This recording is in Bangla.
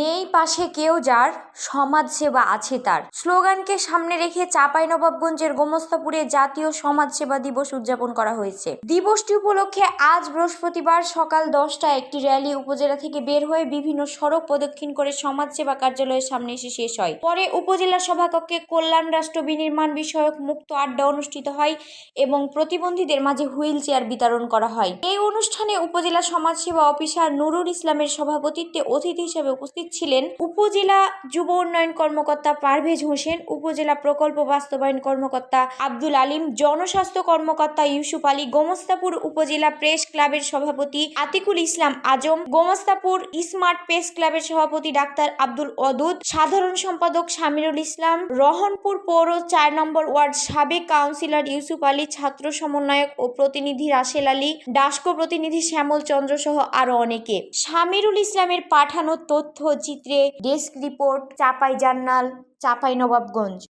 নেই পাশে কেউ যার সমাজসেবা আছে তার। স্লোগানকে সামনে রেখে চাঁপাইনবাবগঞ্জের গোমস্তাপুরে জাতীয় সমাজসেবা দিবস উদযাপন করা হয়েছে। দিবসটি উপলক্ষে আজ বৃহস্পতিবার সকাল দশটায় একটি র্যালি উপজেলা থেকে বের হয়ে বিভিন্ন সড়ক প্রদক্ষিণ করে সমাজসেবা কার্যালয়ের সামনে এসে শেষ হয়। পরে উপজেলা সভাকক্ষে কল্যাণ রাষ্ট্র বিনির্মাণ বিষয়ক মুক্ত আড্ডা অনুষ্ঠিত হয় এবং প্রতিবন্ধীদের মাঝে হুইল চেয়ার বিতরণ করা হয়। এই অনুষ্ঠানে উপজেলা সমাজসেবা অফিসার নুরুল ইসলামের সভাপতিত্বে অতিথি হিসেবে উপস্থিত ছিলেন উপজেলা যুব উন্নয়ন কর্মকর্তা পারভেজ হোসেন, উপজেলা প্রকল্প বাস্তবায়ন কর্মকর্তা আব্দুল আলিম, জনস্বাস্থ্য কর্মকর্তা ইউসুফ আলী, গোমস্তাপুর উপজেলা প্রেস ক্লাবের সভাপতি আতিকুল ইসলাম আজম, গোমস্তাপুর স্মার্ট প্রেস ক্লাবের সভাপতি ডাক্তার আব্দুল অদুদ সাধারণ সম্পাদক শামিরুল ইসলাম, রহনপুর পৌর চার নম্বর ওয়ার্ড সাবেক কাউন্সিলর ইউসুফ আলী, ছাত্র সমন্বয়ক ও প্রতিনিধি রাসেল আলী, ডাস্কো প্রতিনিধি শ্যামল চন্দ্র সহ আরও অনেকে। শামিরুল ইসলামের পাঠানো তথ্য চিত্রে desk report Chapai journal Chapai Nawabganj.